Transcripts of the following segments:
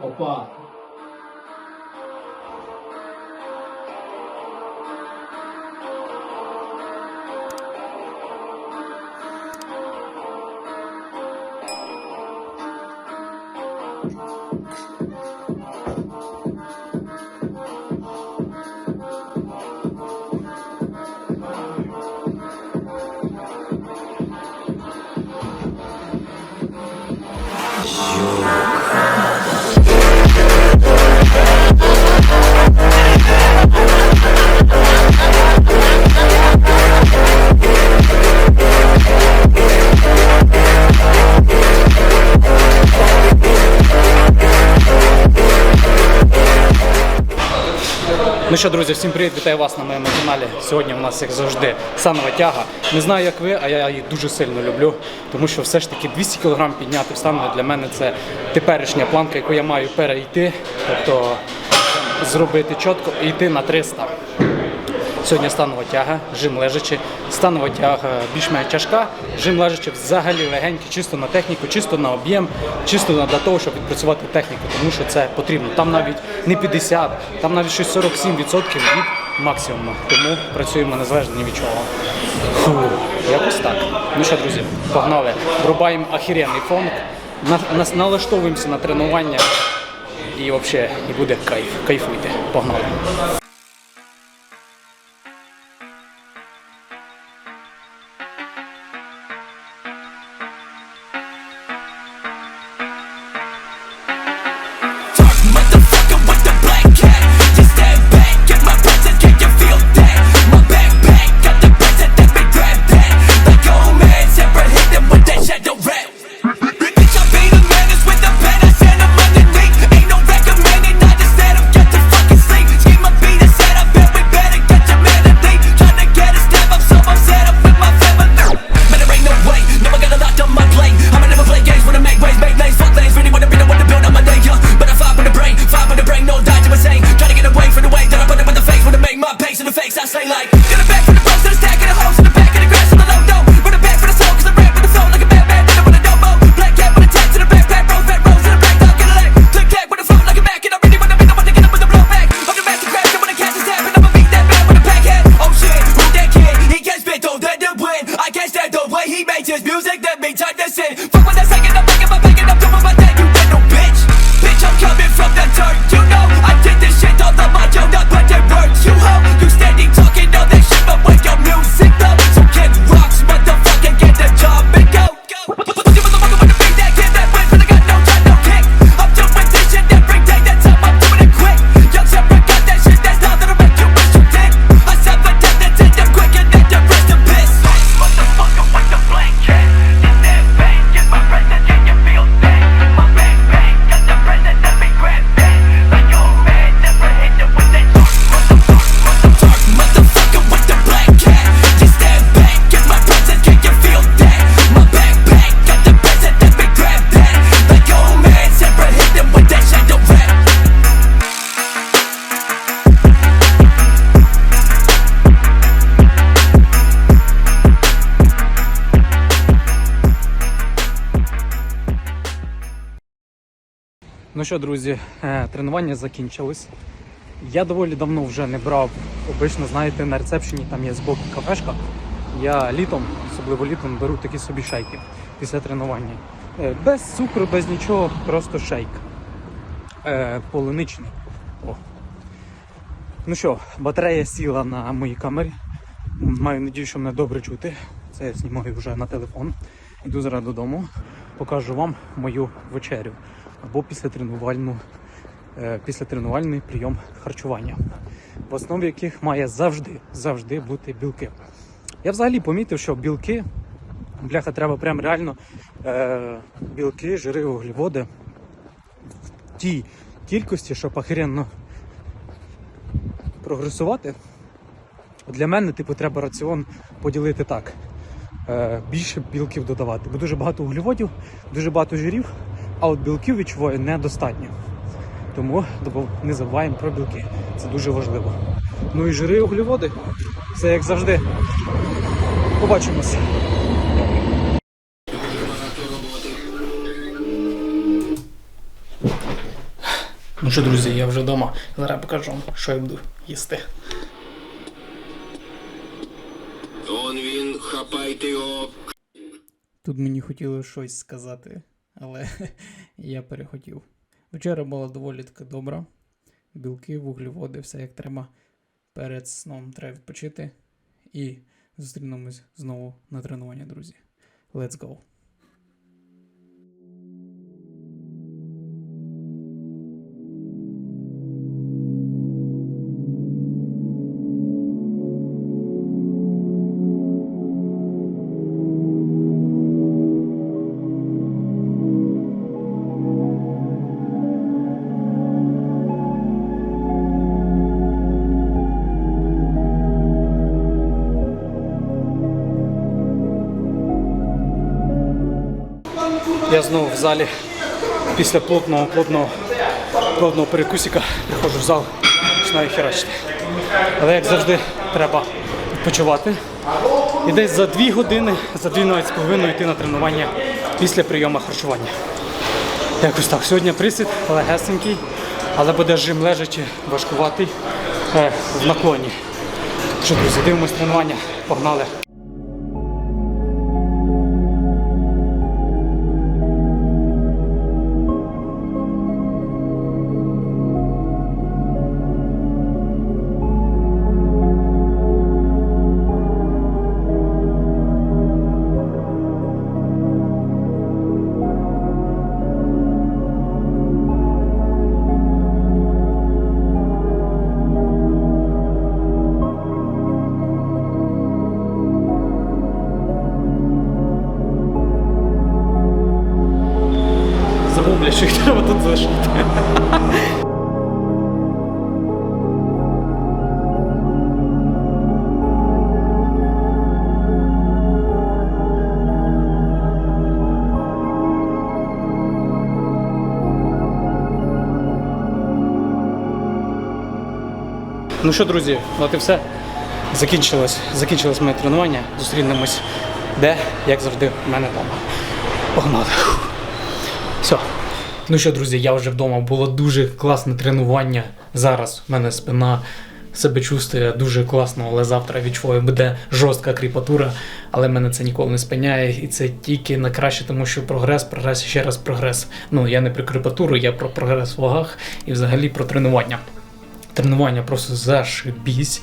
我爸。Ну що, друзі, всім привіт, вітаю вас на моєму каналі. Сьогодні у нас, як завжди, санова тяга. Не знаю, як ви, а я її дуже сильно люблю, тому що все ж таки 200 кг підняти в станову для мене це теперішня планка, яку я маю перейти, тобто зробити чітко і йти на 300. Сьогодні станова тяга, жим лежачи. Станова тяга більш-менш тяжка, жим лежачи взагалі легенький, чисто на техніку, чисто на об'єм, чисто для того, щоб відпрацювати техніку, тому що це потрібно. Там навіть не 50, там навіть щось 47% від максимуму. Тому працюємо незалежно ні від чого. Фу, якось так. Ну що, друзі, погнали. Врубаємо ахіренний фонк, налаштовуємося на тренування і взагалі і буде кайф. Кайфуйте. Погнали. Ну що, друзі, е, тренування закінчилось. Я доволі давно вже не брав. Обично, знаєте, на рецепшені там є збоку кафешка. Я літом, особливо літом, беру такі собі шейки після тренування. Е, Без цукру, без нічого, просто шейк. Е, Полуничний. О. Ну що, батарея сіла на моїй камері. Маю надію, що мене добре чути. Це я знімаю вже на телефон. Йду зараз додому, покажу вам мою вечерю або після тренувальну, е, після тренувальний прийом харчування, в основі яких має завжди, завжди бути білки. Я взагалі помітив, що білки, бляха, треба прям реально е, білки, жири, вуглеводи в тій кількості, щоб охеренно прогресувати. Для мене, типу, треба раціон поділити так. Е, більше білків додавати. Бо дуже багато вуглеводів, дуже багато жирів, а от білків відчуваю недостатньо. Тому не забуваємо про білки. Це дуже важливо. Ну і жири і вуглеводи. Це як завжди. Побачимось. Ну що, друзі, я вже вдома. Зараз покажу вам, що я буду їсти. Он він, хапайте його. Тут мені хотілося щось сказати, але я перехотів. Вечеря була доволі таки добра. Білки, вуглеводи, все як треба. Перед сном треба відпочити. І зустрінемось знову на тренування, друзі. Let's go! Я знову в залі після плотного, плотного, плотного перекусика приходжу в зал, починаю херачити. Але як завжди, треба відпочивати. І десь за дві години, за дві навіть з йти на тренування після прийому харчування. Якось так. Сьогодні присід легесенький, але буде жим лежачи важкуватий е, в наклоні. Що, друзі, дивимось тренування, погнали. Що їх треба тут залишити. Ну що, друзі, от і все. Закінчилось, закінчилось моє тренування. Зустрінемось де, як завжди, в мене вдома. Погнали. Все. Ну що, друзі, я вже вдома. Було дуже класне тренування. Зараз в мене спина себе чувствує дуже класно, але завтра відчуваю, буде жорстка кріпатура. Але мене це ніколи не спиняє, і це тільки на краще, тому що прогрес, прогрес ще раз прогрес. Ну я не про кріпатуру, я про прогрес в вагах і взагалі про тренування. Тренування просто зашибісь.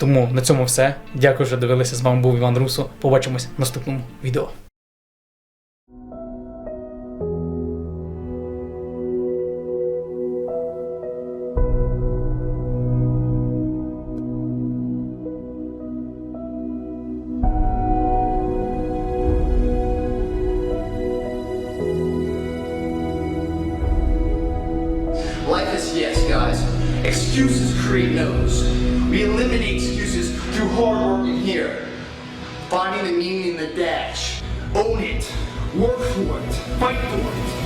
Тому на цьому все. Дякую, що дивилися. З вами був Іван Русо. Побачимось в наступному відео. Life is yes, guys. Excuses create no's. We eliminate excuses through hard work in here. Finding the meaning in the dash. Own it. Work for it. Fight for it.